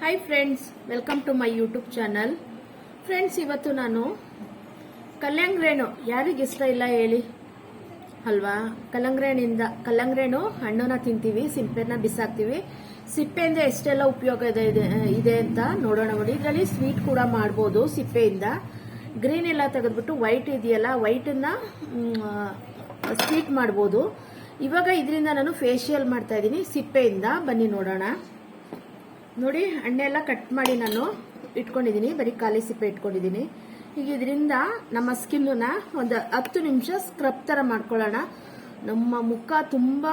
Hi friends welcome to my YouTube channel friends ಇವತ್ತು ನಾನು ಕಲ್ಲಂಗ್ರೇಣು ಯಾರಿಗೆ ಇಷ್ಟ ಇಲ್ಲ ಹೇಳಿ? ಅಲ್ವಾ? ಕಲ್ಲಂಗ್ರೇಣಿಂದ ಕಲ್ಲಂಗ್ರೇಣು ಹಣ್ಣನ್ನ ತಿಂತೀವಿ ಸಿಂಪೆನ ಬಿಸಾಕ್ತೀವಿ. ಸಿಪ್ಪೆಯಿಂದ ಎಷ್ಟೆಲ್ಲ ಉಪಯೋಗ ಇದೆ, ಇದೆ- ಅಂತ ನೋಡೋಣ ನೋಡಿ. ಇದರಲ್ಲಿ ಸ್ವೀಟ್ ಕೂಡ ಮಾಡ್ಬೋದು ಸಿಪ್ಪೆಯಿಂದ. ಗ್ರೀನ್ ಎಲ್ಲ ತೆಗೆದ್ಬಿಟ್ಟು ವೈಟ್ ಇದೆಯಲ್ಲ ವೈಟನ್ನ ಸ್ವೀಟ್ ಮಾಡ್ಬೋದು. ಇವಾಗ ಇದರಿಂದ ನಾನು ಫೇಶಿಯಲ್ ಮಾಡ್ತಾ ಇದ್ದೀನಿ, ಸಿಪ್ಪೆಯಿಂದ. ಬನ್ನಿ ನೋಡೋಣ. ನೋಡಿ ಹಣ್ಣೆಲ್ಲ ಕಟ್ ಮಾಡಿ ನಾನು ಇಟ್ಕೊಂಡಿದ್ದೀನಿ ಬರೀ ಖಾಲಿ ಸಿಪ್ಪೆ ಇಟ್ಕೊಂಡಿದ್ದೀನಿ ಈಗ ಇದರಿಂದ ನಮ್ಮ ಸ್ಕಿನ್ನ ಒಂದು ಹತ್ತು ನಿಮಿಷ ಸ್ಕ್ರಬ್ ಥರ ಮಾಡ್ಕೊಳ್ಳೋಣ. ನಮ್ಮ ಮುಖ ತುಂಬ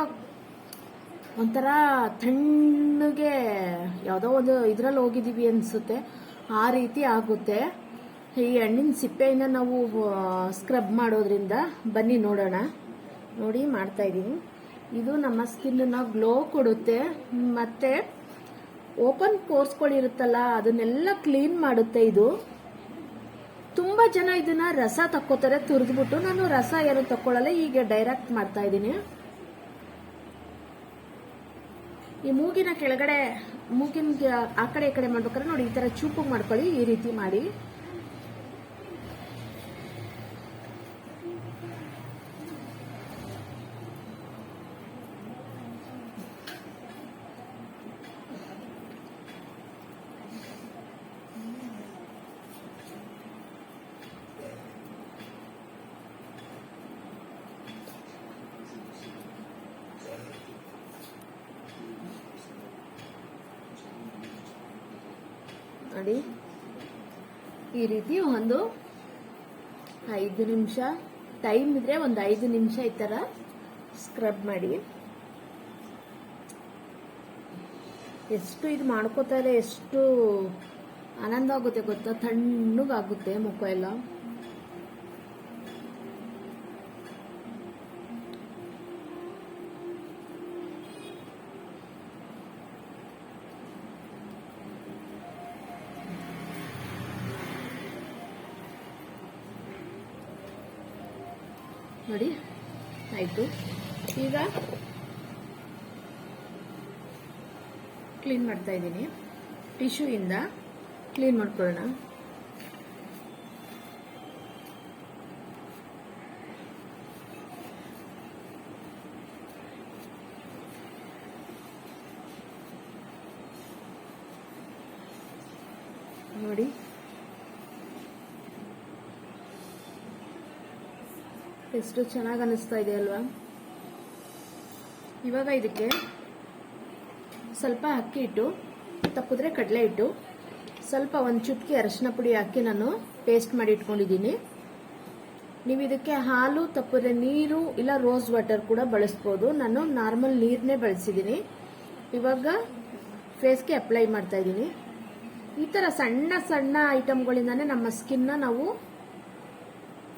ಒಂಥರ ತಣ್ಣಗೆ ಯಾವುದೋ ಒಂದು ಇದರಲ್ಲಿ ಹೋಗಿದ್ದೀವಿ ಅನಿಸುತ್ತೆ. ಆ ರೀತಿ ಆಗುತ್ತೆ. ಈ ಹಣ್ಣಿನ ಸಿಪ್ಪೆಯಿಂದ ನಾವು ಸ್ಕ್ರಬ್ ಮಾಡೋದ್ರಿಂದ ಬನ್ನಿ ನೋಡೋಣ. ನೋಡಿ, ಮಾಡ್ತಾ ಇದ್ದೀನಿ ಇದು ನಮ್ಮ ಸ್ಕಿನ್ನ ಗ್ಲೋ ಕೊಡುತ್ತೆ. ಮತ್ತೆ ಓಪನ್ ಕೋರ್ಸ್ಗಳಿರುತ್ತಲ್ಲ, ಅದನ್ನೆಲ್ಲ ಕ್ಲೀನ್ ಮಾಡುತ್ತೆ ಇದು. ತುಂಬಾ ಜನ ಇದನ್ನ ರಸ ತಕ್ಕೋತಾರೆ, ತುರಿದ್ಬಿಟ್ಟು. ನಾನು ರಸ ಏನು ತಕ್ಕೊಳ್ಳಲ್ಲ ಈಗ ಡೈರೆಕ್ಟ್ ಮಾಡ್ತಾ ಇದ್ದೀನಿ. ಈ ಮೂಗಿನ ಕೆಳಗಡೆ ಮೂಗಿನ ಆ ಕಡೆ ಈ ಕಡೆ ಮಾಡ್ಬೇಕಾದ್ರೆ ನೋಡಿ, ಈ ತರ ಚೂಪು ಮಾಡ್ಕೊಳ್ಳಿ, ಈ ರೀತಿ ಮಾಡಿ. ನೋಡಿ. ಈ ರೀತಿ ಒಂದು ಐದು ನಿಮಿಷ. ಟೈಮ್ ಇದ್ರೆ ಒಂದು ಐದು ನಿಮಿಷ ಈ ತರ ಸ್ಕ್ರಬ್ ಮಾಡಿ. ಎಷ್ಟು ಇದು ಮಾಡ್ಕೋತಾರೆ ಎಷ್ಟು ಆನಂದ ಆಗುತ್ತೆ ಗೊತ್ತಾ? ತಣ್ಣಗಾಗುತ್ತೆ ಮುಖ ಎಲ್ಲ. ನೋಡಿ ಆಯಿತು. ಈಗ ಕ್ಲೀನ್ ಮಾಡ್ತಾ ಇದ್ದೀನಿ. ಟಿಶ್ಯೂ ಇಂದ ಕ್ಲೀನ್ ಮಾಡ್ಕೊಳ್ಳೋಣ. ನೋಡಿ ಎಷ್ಟು ಚೆನ್ನಾಗಿ ಅನಿಸ್ತಾ ಇದೆ ಅಲ್ವಾ? ಇವಾಗ ಇದಕ್ಕೆ ಸ್ವಲ್ಪ ಅಕ್ಕಿ ಹಿಟ್ಟು ತಪ್ಪಿದ್ರೆ ಕಡಲೆ ಹಿಟ್ಟು, ಸ್ವಲ್ಪ ಒಂದು ಚುಟ್ಕಿ ಅರಶಿನ ಪುಡಿ ಹಾಕಿ ನಾನು ಪೇಸ್ಟ್ ಮಾಡಿ ಇಟ್ಕೊಂಡಿದ್ದೀನಿ. ನೀವು ಇದಕ್ಕೆ ಹಾಲು, ತಪ್ಪಿದ್ರೆ ನೀರು, ಇಲ್ಲ ರೋಸ್ ವಾಟರ್ ಕೂಡ ಬಳಸ್ಬೋದು. ನಾನು ನಾರ್ಮಲ್ ನೀರನ್ನೇ ಬಳಸಿದ್ದೀನಿ. ಇವಾಗ ಫೇಸ್ಗೆ ಅಪ್ಲೈ ಮಾಡ್ತಾ ಇದ್ದೀನಿ. ಈ ಥರ ಸಣ್ಣ ಸಣ್ಣ ಐಟಮ್ಗಳಿಂದಾನೇ ನಮ್ಮ ಸ್ಕಿನ್ನ ನಾವು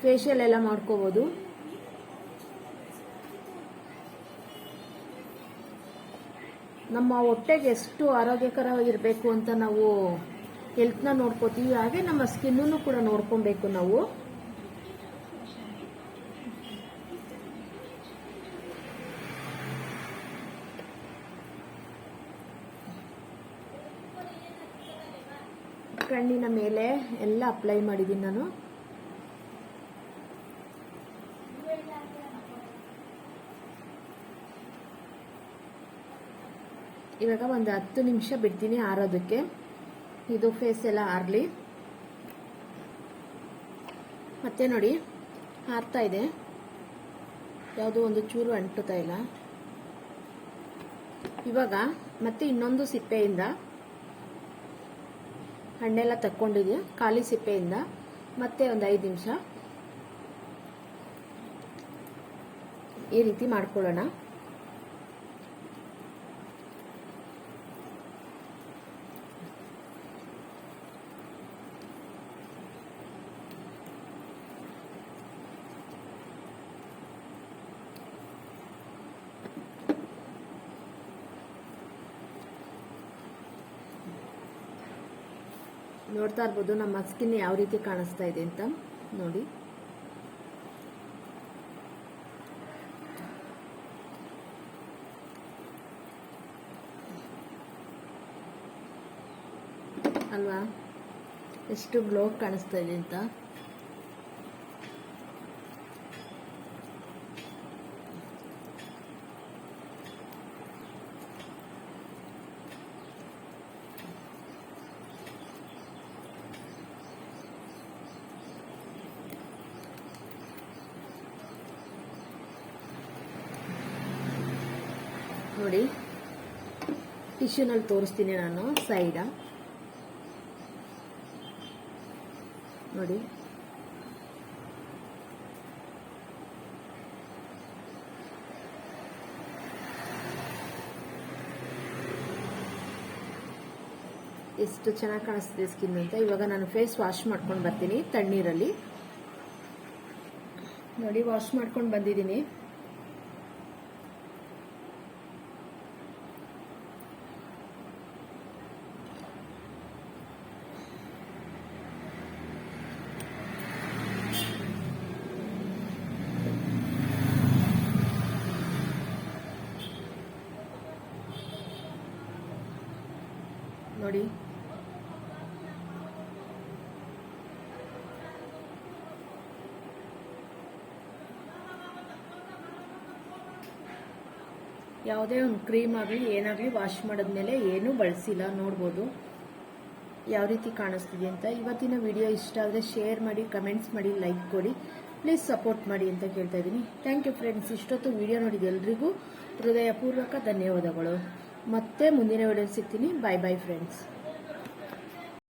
ಫೇಶಿಯಲ್ ಎಲ್ಲ ಮಾಡ್ಕೋಬೋದು. ನಮ್ಮ ಹೊಟ್ಟೆಗೆ ಎಷ್ಟು ಆರೋಗ್ಯಕರ ಇರಬೇಕು ಅಂತ ನಾವು ಹೆಲ್ತ್ನ ನೋಡ್ಕೋತೀವಿ, ಹಾಗೆ ನಮ್ಮ ಸ್ಕಿನ್ನೂ ಕೂಡ ನೋಡ್ಕೊಬೇಕು ನಾವು. ಕಣ್ಣಿನ ಮೇಲೆ ಎಲ್ಲ ಅಪ್ಲೈ ಮಾಡಿದ್ದೀನಿ ನಾನು. ಇವಾಗ ಒಂದು ಹತ್ತು ನಿಮಿಷ ಬಿಡ್ತೀನಿ ಆರೋದಕ್ಕೆ. ಇದು ಫೇಸ್ ಎಲ್ಲ ಆರಲಿ. ಮತ್ತೆ ನೋಡಿ, ಆರ್ತಾ ಇದೆ. ಯಾವುದೋ ಒಂದು ಚೂರು ಅಂಟುತ್ತಾ ಇಲ್ಲ. ಇವಾಗ ಮತ್ತೆ ಇನ್ನೊಂದು ಸಿಪ್ಪೆಯಿಂದ ಹಣ್ಣೆಲ್ಲ ತಕ್ಕೊಂಡಿದ್ದೆ ಖಾಲಿ ಸಿಪ್ಪೆಯಿಂದ. ಮತ್ತೆ ಒಂದು ಐದು ನಿಮಿಷ ಈ ರೀತಿ ಮಾಡ್ಕೊಳ್ಳೋಣ. ನೋಡ್ತಾ ಇರ್ಬೋದು ನಮ್ಮ ಸ್ಕಿನ್ ಯಾವ ರೀತಿ ಕಾಣಿಸ್ತಾ ಇದೆ ಅಂತ. ನೋಡಿ. ಅಲ್ವಾ? ಎಷ್ಟು ಗ್ಲೋ ಕಾಣಿಸ್ತಾ ಇದೆ ಅಂತ. ನೋಡಿ. ಟಿಶ್ಯೂನಲ್ಲಿ ತೋರಿಸ್ತೀನಿ ನಾನು ಸೈಡ ನೋಡಿ. ಎಷ್ಟು ಚೆನ್ನಾಗಿ ಕಾಣಿಸ್ತಿದೆ ಸ್ಕಿನ್ ಅಂತ. ಇವಾಗ ನಾನು ಫೇಸ್ ವಾಶ್ ಮಾಡ್ಕೊಂಡು ಬರ್ತೀನಿ ತಣ್ಣೀರಲ್ಲಿ. ನೋಡಿ ವಾಶ್ ಮಾಡ್ಕೊಂಡು ಬಂದಿದ್ದೀನಿ. ನೋಡಿ. ಯಾವುದೇ ಒಂದು ಕ್ರೀಮ್ ಆಗಲಿ, ಏನಾಗಲಿ ವಾಶ್ ಮಾಡಿದ್ಮೇಲೆ ಏನೂ ಬಳಸಿಲ್ಲ, ನೋಡ್ಬೋದು. ಯಾವ ರೀತಿ ಕಾಣಿಸ್ತಿದೆ ಅಂತ. ಇವತ್ತಿನ ವಿಡಿಯೋ ಇಷ್ಟ ಆದರೆ ಶೇರ್ ಮಾಡಿ ಕಮೆಂಟ್ಸ್ ಮಾಡಿ ಲೈಕ್ ಕೊಡಿ. ಪ್ಲೀಸ್ ಸಪೋರ್ಟ್ ಮಾಡಿ ಅಂತ ಕೇಳ್ತಾ ಇದ್ದೀನಿ. ಥ್ಯಾಂಕ್ ಯು ಫ್ರೆಂಡ್ಸ್ ಇಷ್ಟೊತ್ತು ವಿಡಿಯೋ ನೋಡಿದ ಎಲ್ರಿಗೂ ಹೃದಯಪೂರ್ವಕ ಧನ್ಯವಾದಗಳು. ಮತ್ತೆ ಮುಂದಿನ ವಿಡಿಯೋ ಸಿಗ್ತೀನಿ. ಬಾಯ್ ಬಾಯ್ ಫ್ರೆಂಡ್ಸ್